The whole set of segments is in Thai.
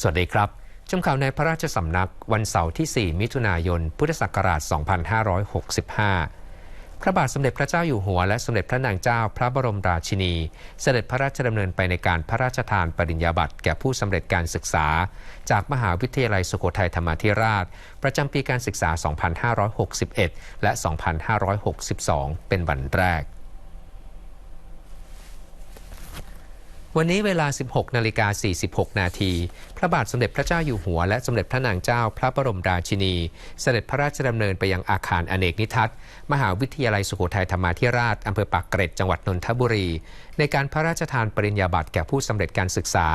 สวัสดีครับชมข่าวในพระราชสำนักวันเสาร์ที่ 4 มิถุนายน พุทธศักราช 2565 พระบาทสมเด็จพระเจ้าอยู่หัวและสมเด็จพระนางเจ้าพระบรมราชินี เสด็จพระราชดำเนินไปในการพระราชทานปริญญาบัตรแก่ผู้สำเร็จการศึกษา จากมหาวิทยาลัยสุโขทัยธรรมาธิราช ประจำปีการศึกษา 2561 และ 2562 เป็นวันแรก วันนี้เวลา 16 นาฬิกา 46 นาที พระบาทสมเด็จพระเจ้าอยู่หัว และสมเด็จพระนางเจ้าพระบรมราชินี เสด็จพระราชดำเนินไปยังอาคารอเนกนิทัศน์มหาวิทยาลัยสุโขทัยธรรมาธิราชอำเภอปากเกร็ดจังหวัดนนทบุรี ในการพระราชทานปริญญาบัตรแก่ผู้สำเร็จการศึกษา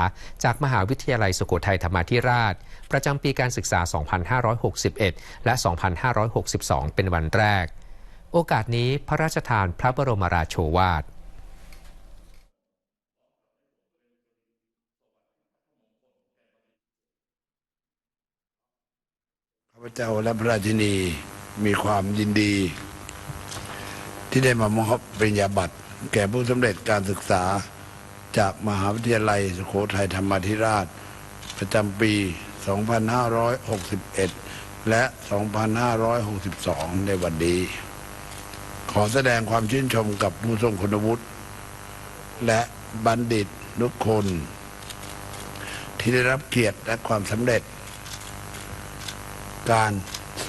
จากมหาวิทยาลัยสุโขทัยธรรมาธิราช ประจำปีการศึกษา 2561 และ 2562 เป็นวันแรก โอกาสนี้พระราชทานพระบรมราโชวาท ข้าพเจ้าและพระราชินีมีความยินดี ที่ได้มามอบปริญญาบัตร แก่ผู้สำเร็จการศึกษา จากมหาวิทยาลัยสุโขทัยธรรมาธิราช ประจำปี 2561 และ 2562 ในวันนี้ ขอแสดงความชื่นชมกับผู้ทรงคุณวุฒิและบัณฑิตทุกคน ที่ได้รับเกียรติและความสำเร็จ การ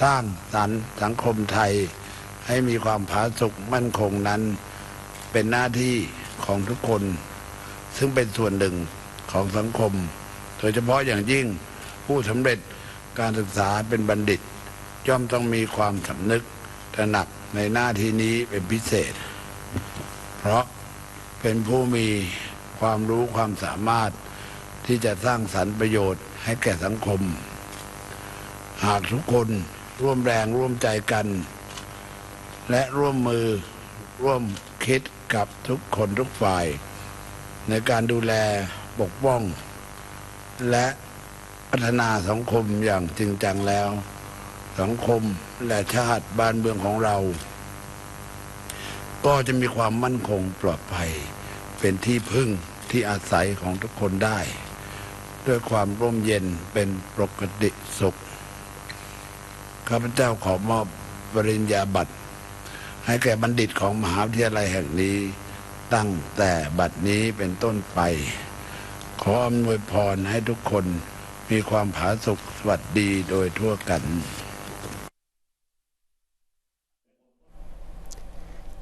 สร้างสรรค์สังคมไทย ให้มีความผาสุกมั่นคงนั้น เป็นหน้าที่ของทุกคน ซึ่งเป็นส่วนหนึ่งของสังคม โดยเฉพาะอย่างยิ่งผู้สำเร็จการศึกษาเป็นบัณฑิต ย่อมต้องมีความสำนึกตระหนักในหน้าที่นี้เป็นพิเศษ เพราะเป็นผู้มีความรู้ความสามารถที่จะสร้างสรรค์ประโยชน์ให้แก่สังคม หากทุกคนร่วมแรงร่วมใจกัน และร่วมมือร่วมคิดกับทุกคนทุกฝ่าย ในการดูแลปกป้อง และพัฒนาสังคมอย่างจริงจังแล้ว สังคมและชาติบ้านเมืองของเรา ก็จะมีความมั่นคงปลอดภัย เป็นที่พึ่งที่อาศัยของทุกคนได้ ด้วยความร่มเย็นเป็นปกติสุข ข้าพเจ้าขอมอบปริญญาบัตร ให้แก่บัณฑิตของมหาวิทยาลัยแห่งนี้ ตั้งแต่บัดนี้เป็นต้นไป ขออำนวยพรให้ทุกคนมีความผาสุกสวัสดีโดยทั่วกัน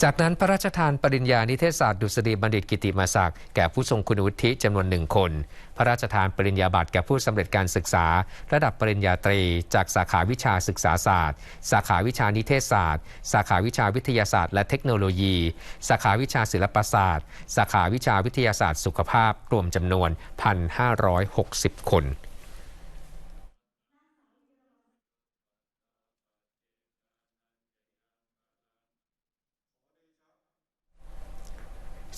จากนั้นพระราชทานปริญญานิเทศศาสตร์ดุษฎีบัณฑิตกิติมาศักดิ์แก่ผู้ทรงคุณวุฒิจำนวนหนึ่งคน พระราชทานปริญญาบัตรแก่ผู้สำเร็จการศึกษา ระดับปริญญาตรี จากสาขาวิชาศึกษาศาสตร์ สาขาวิชานิเทศศาสตร์ สาขาวิชาวิทยาศาสตร์และเทคโนโลยี สาขาวิชาศิลปศาสตร์ สาขาวิชาวิทยาศาสตร์สุขภาพรวมจำนวน 1,560 คน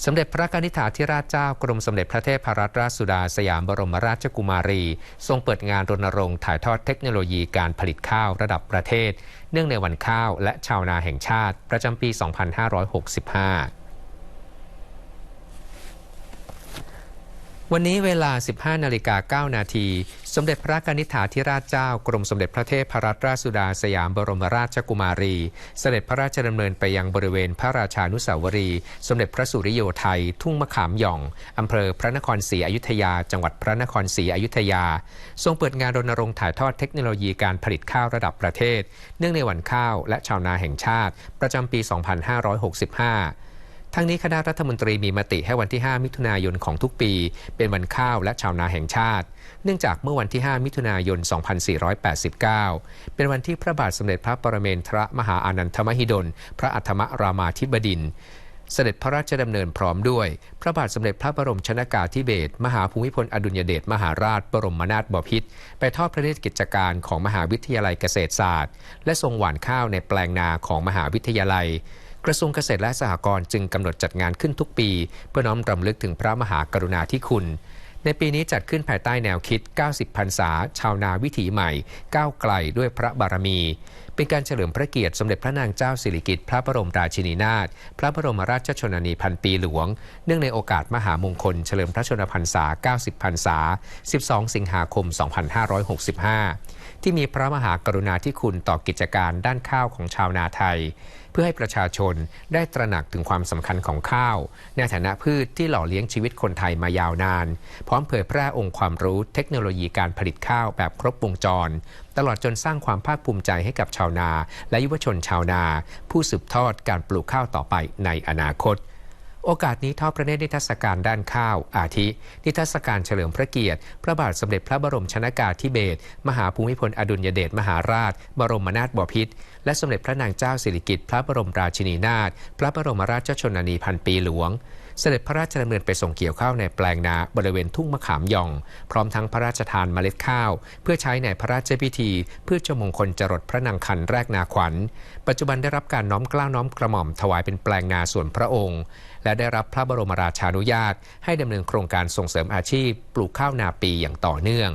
สมเด็จพระนิธิาธิราชเจ้ากรมสมเด็จพระเทพรัตนราชสุดาสยามบรมราชกุมารี ทรงเปิดงานรณรงค์ถ่ายทอดเทคโนโลยีการผลิตข้าวระดับประเทศ เนื่องในวันข้าวและชาวนาแห่งชาติประจำปี 2565 วันนี้เวลา 15 นาฬิกา 9 นาที สมเด็จพระนิธิถาธิราชเจ้า กรมสมเด็จพระเทพรัตนราชสุดาสยามบรมราชกุมารี เสด็จพระราชดำเนินไปยังบริเวณพระราชานุสาวรีย์สมเด็จพระสุริโยไทย ทุ่งมะขามหย่อง อำเภอพระนครศรีอยุธยา จังหวัดพระนครศรีอยุธยา ทรงเปิดงานรณรงค์ถ่ายทอดเทคโนโลยีการผลิตข้าวระดับประเทศ เนื่องในวันข้าวและชาวนาแห่งชาติ ประจำปี 2565 ทั้งนี้คณะรัฐมนตรีมีมติให้วันที่ 5 มิถุนายนของทุกปี เป็นวันข้าวและชาวนาแห่งชาติ เนื่องจากเมื่อวันที่ 5 มิถุนายน 2489 เป็นวันที่พระบาทสมเด็จพระปรเมนทรมหาอานันทมหิดล พระอัฏฐมรามาธิบดินเสด็จพระราชดำเนินพร้อมด้วย พระบาทสมเด็จพระบรมชนากาธิเบศรมหาภูมิพลอดุลยเดชมหาราช บรมนาถบพิตรไปทอดพระเนตรกิจการของมหาวิทยาลัยเกษตรศาสตร์ และทรงหว่านข้าวในแปลงนาของมหาวิทยาลัย กระทรวงเกษตรและสหกรณ์จึงกำหนดจัดงานขึ้นทุกปี เพื่อน้อมรำลึกถึงพระมหากรุณาธิคุณ ในปีนี้จัดขึ้นภายใต้แนวคิด 90 พรรษา ชาวนาวิถีใหม่ ก้าวไกลด้วยพระบารมี เป็นการเฉลิมพระเกียรติสมเด็จพระนางเจ้าสิริกิติ์พระบรมราชินีนาถพระบรมราชชนนีพันปีหลวง เนื่องในโอกาสมหามงคล เฉลิมพระชนมพรรษา 90 พรรษา 12 สิงหาคม 2565ที่มีพระมหากรุณาธิคุณต่อกิจการด้านข้าวของชาวนาไทย เพื่อให้ประชาชนได้ตระหนักถึงความสำคัญของข้าว ในฐานะพืชที่หล่อเลี้ยงชีวิตคนไทยมายาวนาน พร้อมเผยแพร่องค์ความรู้เทคโนโลยีการผลิตข้าวแบบครบวงจร ตลอดจนสร้างความภาคภูมิใจให้กับชาวนา และยุวชนชาวนา ผู้สืบทอดการปลูกข้าวต่อไปในอนาคต โอกาสนี้ทอดพระเนตรนิทรรศการด้านข้าว อาทิ นิทรรศการเฉลิมพระเกียรติ พระบาทสมเด็จพระบรมชนากาธิเบศรมหาภูมิพลอดุลยเดชมหาราช บรมนาถบพิตรและสมเด็จพระนางเจ้าสิริกิติ์พระบรมราชินีนาถพระบรมราชชนนีพันปีหลวง เสด็จพระราชดำเนินไปส่งเกี่ยวข้าวในแปลงนาบริเวณทุ่งมะขามยอง พร้อมทั้งพระราชทานเมล็ดข้าว เพื่อใช้ในพระราชพิธี เพื่อชมงคลจรดพระนางคันแรกนาขวัญ ปัจจุบันได้รับการน้อมกล้าวน้อมกระหม่อมถวายเป็นแปลงนาส่วนพระองค์ และได้รับพระบรมราชานุญาต ให้ดำเนินโครงการส่งเสริมอาชีพ ปลูกข้าวนาปีอย่างต่อเนื่อง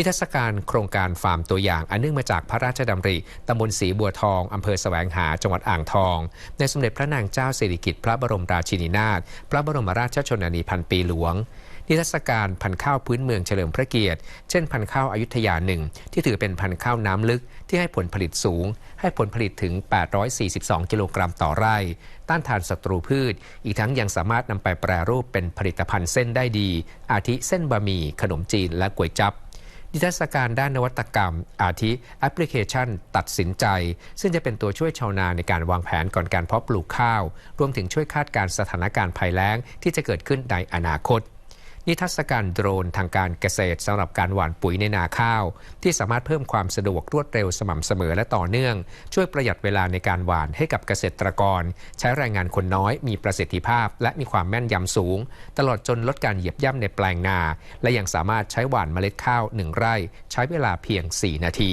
นิทรรศการโครงการฟาร์มตัวอย่าง อันเนื่องมาจากพระราชดำริตำบลศรีบัวทองอำเภอแสวงหาจังหวัดอ่างทอง ในสมเด็จพระนางเจ้าสิริกิติ์พระบรมราชินีนาถพระบรมราชชนนีพันปีหลวงนิทรรศการพันข้าวพื้นเมืองเฉลิมพระเกียรติ เช่นพันข้าวอายุทยาหนึ่งที่ถือเป็นพันข้าวน้ำลึกที่ให้ผลผลิตสูง ให้ผลผลิตถึง 842 กิโลกรัมต่อไร่ ต้านทานศัตรูพืช อีกทั้งยังสามารถนำไปแปรรูปเป็นผลิตภัณฑ์เส้นได้ดี อาทิเส้นบะหมี่ขนมจีนและก๋วยจั๊บ นิทรรศการด้านนวัตกรรม อาทิแอปพลิเคชัน ตัดสินใจ ซึ่งจะเป็นตัวช่วยชาวนาในการวางแผนก่อนการเพาะปลูกข้าว รวมถึงช่วยคาดการสถานการณ์ภัยแล้งที่จะเกิดขึ้นในอนาคต นิทรรศการโดรนทางการเกษตรสำหรับการหว่านปุ๋ยในนาข้าว ที่สามารถเพิ่มความสะดวกรวดเร็วสม่ำเสมอและต่อเนื่อง ช่วยประหยัดเวลาในการหว่านให้กับเกษตรกร ใช้แรงงานคนน้อยมีประสิทธิภาพ และมีความแม่นยำสูง ตลอดจนลดการเหยียบย่ำในแปลงนา และยังสามารถใช้หว่านเมล็ดข้าวหนึ่งไร่ ใช้เวลาเพียง 4 นาที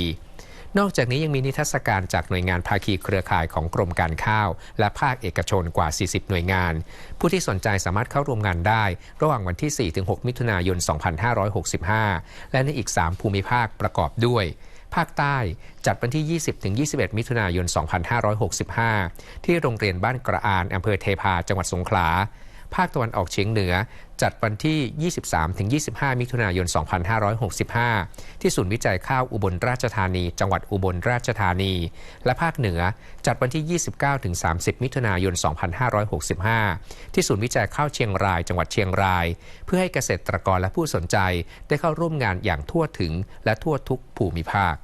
นอกจากนี้ยังมีนิทรรศการจากหน่วยงานภาคีเครือข่ายของกรมการข้าว และภาคเอกชนกว่า 40 หน่วยงาน ผู้ที่สนใจสามารถเข้าร่วมงานได้ ระหว่างวันที่ 4-6 มิถุนายน 2565 และในอีก 3 ภูมิภาคประกอบด้วยภาคใต้จัดวันที่ 20-21 มิถุนายน 2565 ที่โรงเรียนบ้านกระอานอำเภอเทพา จังหวัดสงขลา ภาคตะวันออกเฉียงเหนือ จัดวันที่ 23-25 มิถุนายน 2565 ที่ศูนย์วิจัยข้าวอุบลราชธานี จังหวัดอุบลราชธานี และภาคเหนือจัดวันที่ 29-30 มิถุนายน 2565 ที่ศูนย์วิจัยข้าวเชียงราย จังหวัดเชียงราย เพื่อให้เกษตรกรและผู้สนใจได้เข้าร่วมงานอย่างทั่วถึงและทั่วทุกภูมิภาค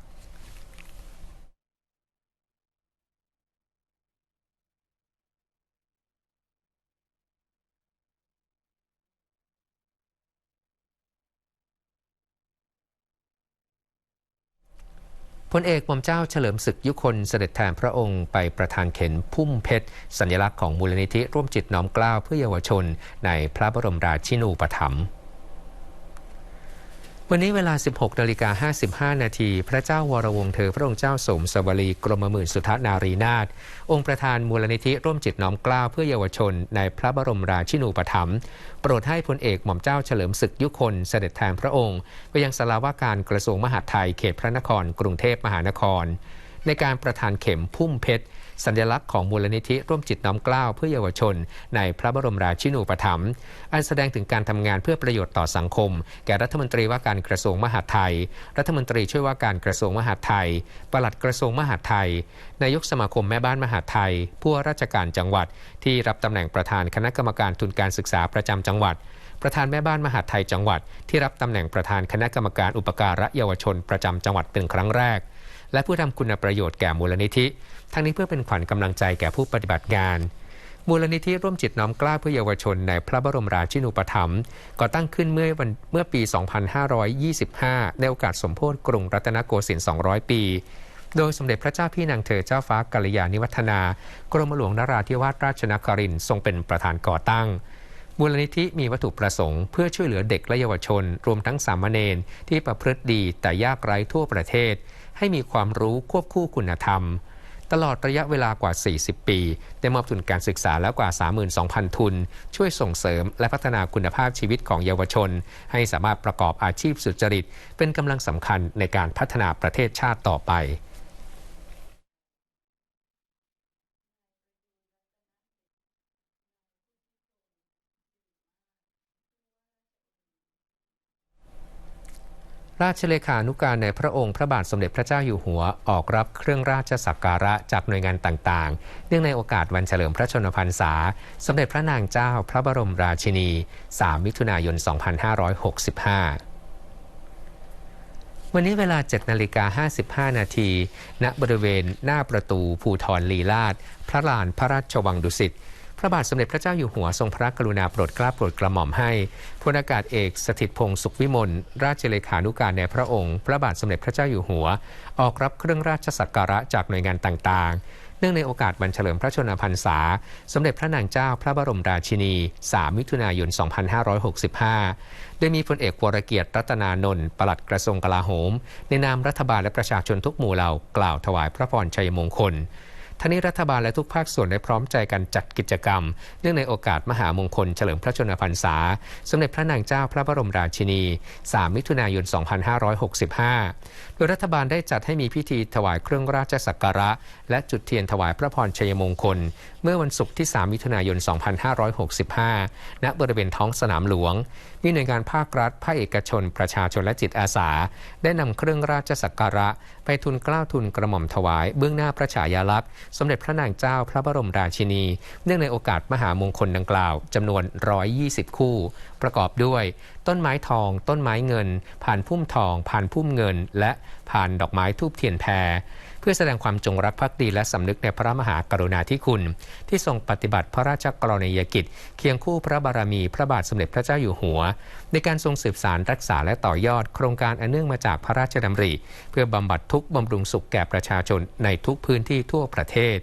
พลเอกหม่อมเจ้าเฉลิมศึกยุคนเสด็จแทนพระองค์ไปประทานเข็นพุ่มเพชร สัญลักษณ์ของมูลนิธิร่วมจิตน้อมกล้าวเพื่อเยาวชน ในพระบรมราชินูปถัมภ์ วันนี้เวลา 16นาฬิกา55 นาที พระเจ้าวรวงศ์เธอ พระองค์เจ้าสมสวลีกรมหมื่นสุทธนารีนาถองค์ประธานมูลนิธิร่วมจิตน้อมกล้าเพื่อเยาวชน ในพระบรมราชินูปถัมภ์โปรดให้พลเอกหม่อมเจ้าเฉลิมศึกยุคนเสด็จแทนพระองค์ ไปยังสาราว่าการกระทรวงมหาดไทยเขตพระนคร กรุงเทพมหานคร ในการประธานเข็มพุ่มเพชร สัญลักษณ์ของมูลนิธิร่วมจิตน้อมเกล้าเพื่อเยาวชน ในพระบรมราชินูปถัมภ์อันแสดงถึงการทำงานเพื่อประโยชน์ต่อสังคม แก่รัฐมนตรีว่าการกระทรวงมหาดไทย รัฐมนตรีช่วยว่าการกระทรวงมหาดไทยปลัดกระทรวงมหาดไทย นายกสมาคมแม่บ้านมหาดไทย ผู้ว่าราชการจังหวัด ที่รับตำแหน่งประธานคณะกรรมการทุนการศึกษาประจำจังหวัดประธานแม่บ้านมหาดไทยจังหวัด ที่รับตำแหน่งประธานคณะกรรมการอุปการะเยาวชนประจำจังหวัดเป็นครั้งแรก และผู้ทำคุณประโยชน์แก่มูลนิธิ ทั้งนี้เพื่อเป็นขวัญกำลังใจแก่ผู้ปฏิบัติงาน มูลนิธิร่วมจิตน้อมกล้าเพื่อเยาวชนในพระบรมราชินูปถัมภ์ก่อตั้งขึ้นเมื่อวันเมื่อปี 2525 ในโอกาสสมโภชกรุงรัตนโกสินทร์ 200 ปี โดยสมเด็จพระเจ้าพี่นางเธอเจ้าฟ้ากัลยาณิวัฒนากรมหลวงนราธิวาสราชนครินทร์ทรงเป็นประธานก่อตั้งมูลนิธิมีวัตถุประสงค์เพื่อช่วยเหลือเด็กและเยาวชน รวมทั้งสามเณรที่ประพฤติดีแต่ยากไร้ทั่วประเทศ ให้มีความรู้ควบคู่คุณธรรม ตลอดระยะเวลากว่า 40 ปี ได้มอบทุนการศึกษาแล้วกว่า 32,000 ทุน ช่วยส่งเสริมและพัฒนาคุณภาพชีวิตของเยาวชน ให้สามารถประกอบอาชีพสุจริต เป็นกำลังสำคัญในการพัฒนาประเทศชาติต่อไป ราชเลขานุการในพระองค์พระบาทสมเด็จพระเจ้าอยู่หัวออกรับเครื่องราชสักการะจากหน่วยงานต่างๆ เนื่องในโอกาสวันเฉลิมพระชนมพรรษา สมเด็จพระนางเจ้าพระบรมราชินี 3 มิถุนายน 2565วันนี้เวลา 7 นาฬิกา 55 นาที ณ บริเวณหน้าประตูภูทรลีลาศพระลานพระราชวังดุสิต พระบาทสมเด็จพระเจ้าอยู่หัวทรงพระกรุณาโปรดเกล้าโปรดกระหม่อมให้พลอากาศเอกสถิตพงศ์สุขวิมลราชเลขานุการในพระองค์ พระบาทสมเด็จพระเจ้าอยู่หัว ออกรับเครื่องราชสักการะจากหน่วยงานต่างๆ เนื่องในโอกาสวันเฉลิมพระชนมพรรษา สมเด็จพระนางเจ้าพระบรมราชินี 3 มิถุนายน 2565 โดยมีพลเอกวรเกียรติรัตนานนท์ปลัดกระทรวงกลาโหม ในนามรัฐบาลและประชาชนทุกหมู่เหล่ากล่าวถวายพระพรชัยมงคล ทั้งนี้รัฐบาลและทุกภาคส่วนได้พร้อมใจกันจัดกิจกรรม เนื่องในโอกาสมหามงคลเฉลิมพระชนมพรรษา สมเด็จพระนางเจ้าพระบรมราชินี 3 มิถุนายน 2565 โดยรัฐบาลได้จัดให้มีพิธีถวายเครื่องราชสักการะ และจุดเทียนถวายพระพรชัยมงคล เมื่อวันศุกร์ที่ 3 มิถุนายน 2565 ณ บริเวณท้องสนามหลวง มีหน่วยงานภาครัฐ ภาคเอกชน ประชาชนและจิตอาสา ได้นำเครื่องราชสักการะไปทุนกล้าวทุนกระหม่อมถวาย เบื้องหน้าพระฉายาลักษณ์ สมเด็จพระนางเจ้าพระบรมราชินี เนื่องในโอกาสมหามงคลดังกล่าวจำนวน 120 คู่ ประกอบด้วย ต้นไม้ทอง ต้นไม้เงิน ผ่านพุ่มทอง ผ่านพุ่มเงิน และผ่านดอกไม้ทูบเทียนแพรเพื่อแสดงความจงรักภักดีและสำนึกในพระมหากรุณาธิคุณ ที่ทรงปฏิบัติพระราชกรณียกิจ เคียงคู่พระบารมีพระบาทสมเด็จพระเจ้าอยู่หัว ในการทรงสืบสารรักษาและต่อยอด โครงการอันเนื่องมาจากพระราชดำริ เพื่อบำบัดทุกข์บำรุงสุขแก่ประชาชนในทุกพื้นที่ทั่วประเทศ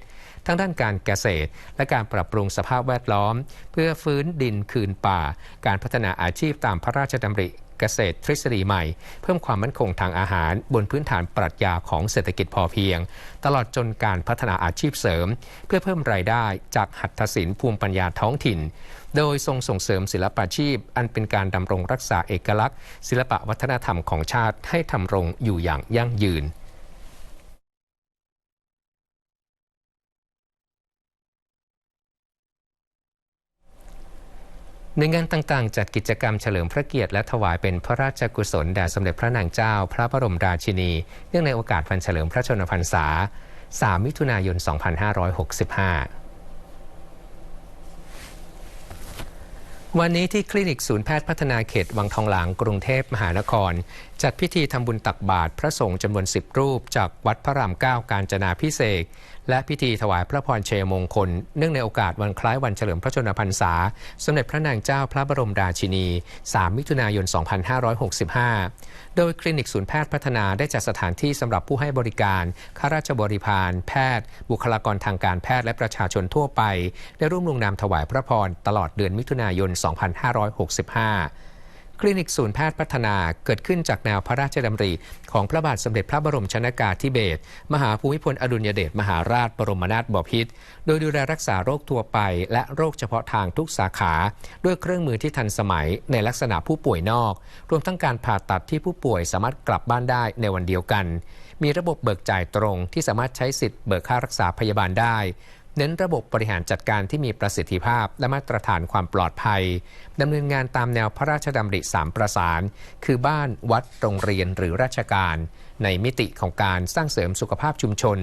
ทั้งด้านการเกษตร และการปรับปรุงสภาพแวดล้อม เพื่อฟื้นดินคืนป่า การพัฒนาอาชีพตามพระราชดำริเกษตรทฤษฎีใหม่ เพิ่มความมั่นคงทางอาหาร บนพื้นฐานปรัชญาของเศรษฐกิจพอเพียง ตลอดจนการพัฒนาอาชีพเสริม เพื่อเพิ่มรายได้จากหัตถศิลป์ภูมิปัญญาท้องถิ่น โดยทรงส่งเสริมศิลปาชีพ อันเป็นการดำรงรักษาเอกลักษณ์ ศิลปวัฒนธรรมของชาติให้ทำรงอยู่อย่างยั่งยืน ในงานต่างๆ จัดกิจกรรมเฉลิมพระเกียรติและถวายเป็นพระราชกุศลแด่สมเด็จพระนางเจ้า พระบรมราชินี เนื่องในโอกาสวันเฉลิมพระชนมพรรษา 3 มิถุนายน 2565วันนี้ที่คลินิกศูนย์แพทย์พัฒนาเขตวังทองหลางกรุงเทพมหานคร จัดพิธีทำบุญตักบาตรพระสงฆ์จำนวน 10 รูป จากวัดพระรามเก้าการจนาพิเศษ และพิธีถวายพระพรเชยมงคล เนื่องในโอกาสวันคล้ายวันเฉลิมพระชนมพรรษา สมเด็จพระนางเจ้าพระบรมราชินี 3 มิถุนายน 2565 โดยคลินิกศูนย์แพทย์พัฒนาได้จัดสถานที่สำหรับผู้ให้บริการข้าราชบริพารแพทย์ บุคลากรทางการแพทย์และประชาชนทั่วไป ได้ร่วมลงนามถวายพระพรตลอดเดือนมิถุนายน 2565 คลินิกศูนย์แพทย์พัฒนาเกิดขึ้นจากแนวพระราชดำริ ของพระบาทสมเด็จพระบรมชนากาธิเบศรมหาภูมิพลอดุลยเดชมหาราชบรมนาถบพิตรโดยดูแลรักษาโรคทั่วไป และโรคเฉพาะทางทุกสาขา ด้วยเครื่องมือที่ทันสมัยในลักษณะผู้ป่วยนอก รวมทั้งการผ่าตัดที่ผู้ป่วยสามารถกลับบ้านได้ในวันเดียวกัน มีระบบเบิกจ่ายตรงที่สามารถใช้สิทธิ์เบิกค่ารักษาพยาบาลได้ เน้นระบบบริหารจัดการที่มีประสิทธิภาพ และมาตรฐานความปลอดภัยดำเนินงานตามแนวพระราชดำริสามประสาน คือบ้านวัดโรงเรียนหรือราชการ ในมิติของการสร้างเสริมสุขภาพชุมชน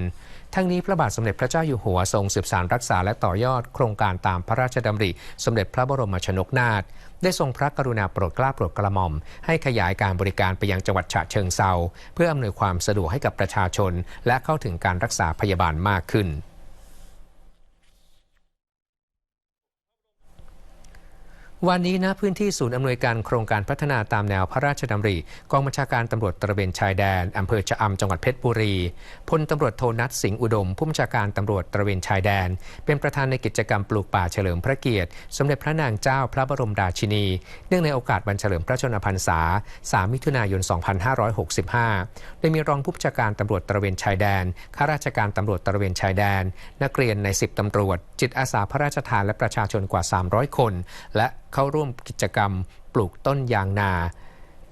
ทั้งนี้พระบาทสมเด็จพระเจ้าอยู่หัวทรงสืบสานรักษาและต่อยอดโครงการตามพระราชดำริ สมเด็จพระบรมชนกนาถได้ทรงพระกรุณาโปรดเกล้าโปรดกระหม่อม ให้ขยายการบริการไปยังจังหวัดฉะเชิงเซาเพื่ออำนวยความสะดวกให้กับประชาชน และเข้าถึงการรักษาพยาบาลมากขึ้น วันนี้ณพื้นที่ศูนย์อำนวยการโครงการพัฒนาตามแนวพระราชดำริกองบัญชาการตำรวจตระเวนชายแดนอำเภอชะอำจังหวัดเพชรบุรีพลตำรวจโทนัทสิงห์อุดม ผู้บัญชาการตำรวจตระเวนชายแดน เป็นประธานในกิจกรรมปลูกป่าเฉลิมพระเกียรติ สมเด็จพระนางเจ้าพระบรมราชินี เนื่องในโอกาสวันเฉลิมพระชนมพรรษา 3 มิถุนายน 2565 โดยมีรองผู้บัญชาการตำรวจตระเวนชายแดนข้าราชการตำรวจตระเวนชายแดน นักเรียนใน 10ตำรวจ จิตอาสาพระราชทานและประชาชนกว่า 300 คน และเข้าร่วมกิจกรรม ปลูกต้นยางนา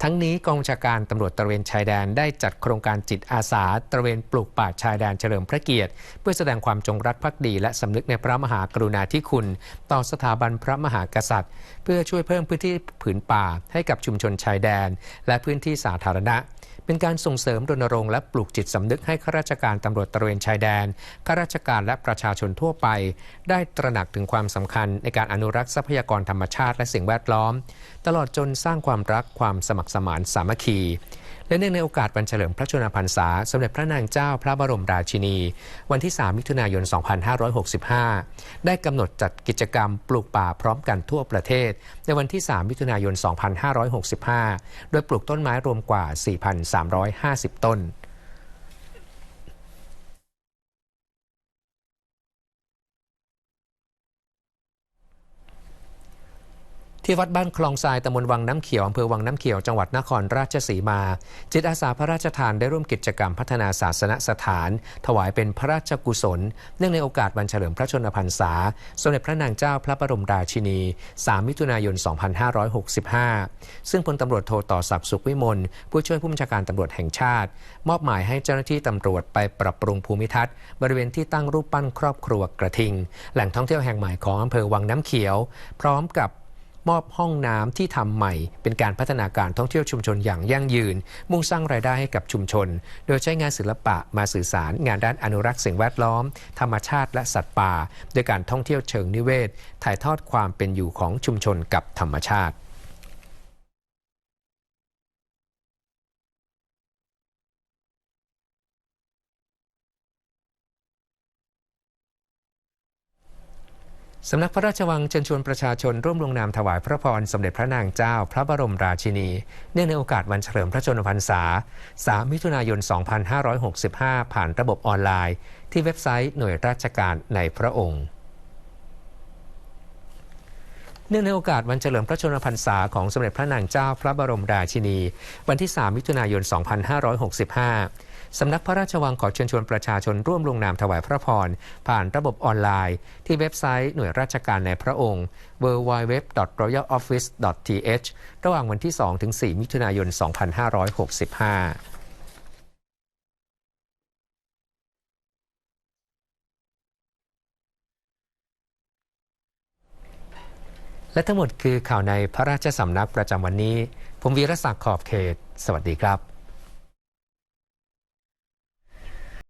ทั้งนี้กองบัญชาการตำรวจตระเวนชายแดนได้จัดโครงการจิตอาสาตระเวนปลูกป่าชายแดนเฉลิมพระเกียรติ เพื่อแสดงความจงรักภักดี และสำนึกในพระมหากรุณาธิคุณ ต่อสถาบันพระมหากษัตริย์ เพื่อช่วยเพิ่มพื้นที่ผืนป่าให้กับชุมชนชายแดน และพื้นที่สาธารณะ เป็นการส่งเสริมรณรงค์และปลูกจิตสำนึกให้ข้าราชการตำรวจตระเวนชายแดนข้าราชการและประชาชนทั่วไป ได้ตระหนักถึงความสำคัญในการอนุรักษ์ทรัพยากรธรรมชาติและสิ่งแวดล้อม ตลอดจนสร้างความรักความสมัครสมานสามัคคี และเนื่องในโอกาสวันเฉลิมพระชนมพรรษา สมเด็จพระนางเจ้าพระบรมราชินี วันที่ 3 มิถุนายน 2565 ได้กำหนดจัดกิจกรรมปลูกป่าพร้อมกันทั่วประเทศ ในวันที่ 3 มิถุนายน 2565 โดยปลูกต้นไม้รวมกว่า 4,350 ต้น ที่วัดบ้านคลองทรายตำบลวังน้ำเขียวอำเภอวังน้ำเขียวจังหวัดนครราชสีมา จิตอาสาพระราชทานได้ร่วมกิจกรรมพัฒนาศาสนสถาน ถวายเป็นพระราชกุศล เนื่องในโอกาสวันเฉลิมพระชนมพรรษา สมเด็จพระนางเจ้าพระบรมราชินี 3 มิถุนายน 2565 ซึ่งพลตำรวจโทต่อศักดิ์สุขวิมลผู้ช่วยผู้บัญชาการตำรวจแห่งชาติ มอบหมายให้เจ้าหน้าที่ตำรวจไปปรับปรุงภูมิทัศน์ บริเวณที่ตั้งรูปปั้นครอบครัวกระทิง แหล่งท่องเที่ยวแห่งใหม่ของอำเภอวังน้ำเขียว พร้อมกับ มอบห้องน้ำที่ทำใหม่ เป็นการพัฒนาการท่องเที่ยวชุมชนอย่างยั่งยืน มุ่งสร้างรายได้ให้กับชุมชน โดยใช้งานศิลปะมาสื่อสารงานด้านอนุรักษ์สิ่งแวดล้อม ธรรมชาติและสัตว์ป่าโดยการท่องเที่ยวเชิงนิเวศ ถ่ายทอดความเป็นอยู่ของชุมชนกับธรรมชาติ สำนักพระราชวังเชิญชวนประชาชนร่วมลงนามถวายพระพรสมเด็จพระนางเจ้า พระบรมราชินี เนื่องในโอกาสวันเฉลิมพระชนมพรรษา 3 มิถุนายน 2565 ผ่านระบบออนไลน์ ที่เว็บไซต์หน่วยราชการในพระองค์ เนื่องในโอกาสวันเฉลิมพระชนมพรรษาของสมเด็จพระนางเจ้า พระบรมราชินี วันที่ 3 มิถุนายน 2565 สำนักพระราชวังขอเชิญชวนประชาชนร่วมลงนามถวายพระพร ผ่านระบบออนไลน์ ที่เว็บไซต์หน่วยราชการในพระองค์ www.royaloffice.th ระหว่างวันที่2ถึง4มิถุนายน 2565และทั้งหมดคือข่าวในพระราชสำนักประจำวันนี้ ผมวีรศักดิ์ขอบเขต สวัสดีครับ